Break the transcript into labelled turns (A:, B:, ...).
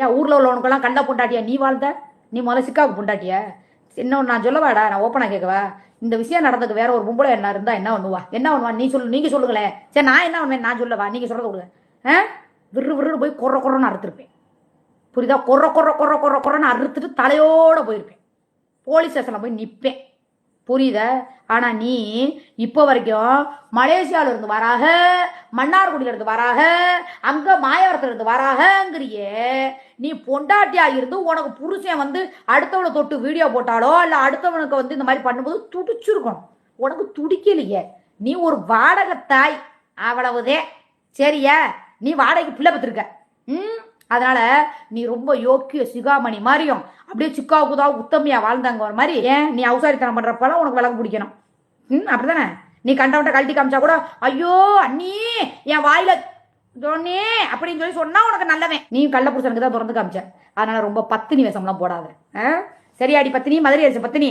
A: ஏன் ஊரில் உள்ளவனுக்கெல்லாம் கண்ட பொண்டாட்டியா? நீ வாழ்ந்த? நீ முதல்ல சிக்காவுக்கு பொண்டாட்டிய? இன்னொன்று நான் சொல்லவாடா நான் ஓப்பனாக கேட்கவா இந்த விஷயம் நடந்ததுக்கு வேற ஒரு பொம்பளை என்ன இருந்தா என்ன பண்ணுவா? என்ன பண்ணுவா? நீ சொல்லு நீங்க சொல்லுங்களேன் சரி நான் என்ன பண்ணுவேன்? நான் சொல்லவா? நீங்க சொல்றத கொடுங்க ஆ? விறு விறுன்னு போய் கொர கொரன்னு அறுத்துருப்பேன். புரியுதா? கொர கொர கொர கொர கொரன்னு அறுத்துட்டு தலையோட போயிருப்பேன். போலீஸ் ஸ்டேஷனில் போய் நிற்பேன் புரியுத? ஆனா நீ இப்போ வரைக்கும் மலேசியால இருந்து வராக மன்னார்குடியில இருந்து வராக அங்க மாயவரத்துல இருந்து வராகங்கிறியே. நீ பொண்டாட்டியா இருந்து உனக்கு புருஷன் வந்து அடுத்தவனை தொட்டு வீடியோ போட்டாலோ இல்ல அடுத்தவனுக்கு வந்து இந்த மாதிரி பண்ணும்போது துடிச்சிருக்கணும். உனக்கு துடிக்கலையே. நீ ஒரு வாடகை தாய் அவ்வளவுதே. சரியா? நீ வாடகைக்கு பிள்ளை பத்திருக்க ம்? அதனால நீ ரொம்ப யோக்கிய சிகாமணி மாதிரியும் அப்படியே சிக்கா குதா உத்தமையா வாழ்ந்தாங்க ஒரு மாதிரி. ஏன்? நீ அவசாரித்தனம் பண்றப்பெல்லாம் உனக்கு விளக்கு பிடிக்கணும். ம் அப்படிதானே நீ கண்டவன்ட்ட கழட்டி காமிச்சா கூட ஐயோ அண்ணி என் வாயில சொன்னே அப்படின்னு சொல்லி சொன்னா உனக்கு நல்லவன். நீ கள்ள புருஷனுக்கு தான் திறந்து காமிச்ச. அதனால ரொம்ப பத்தினி வேஷம்லாம் போடாத. ஆ? சரியாடி பத்தினி? மதுரை அரிசி பத்தினி?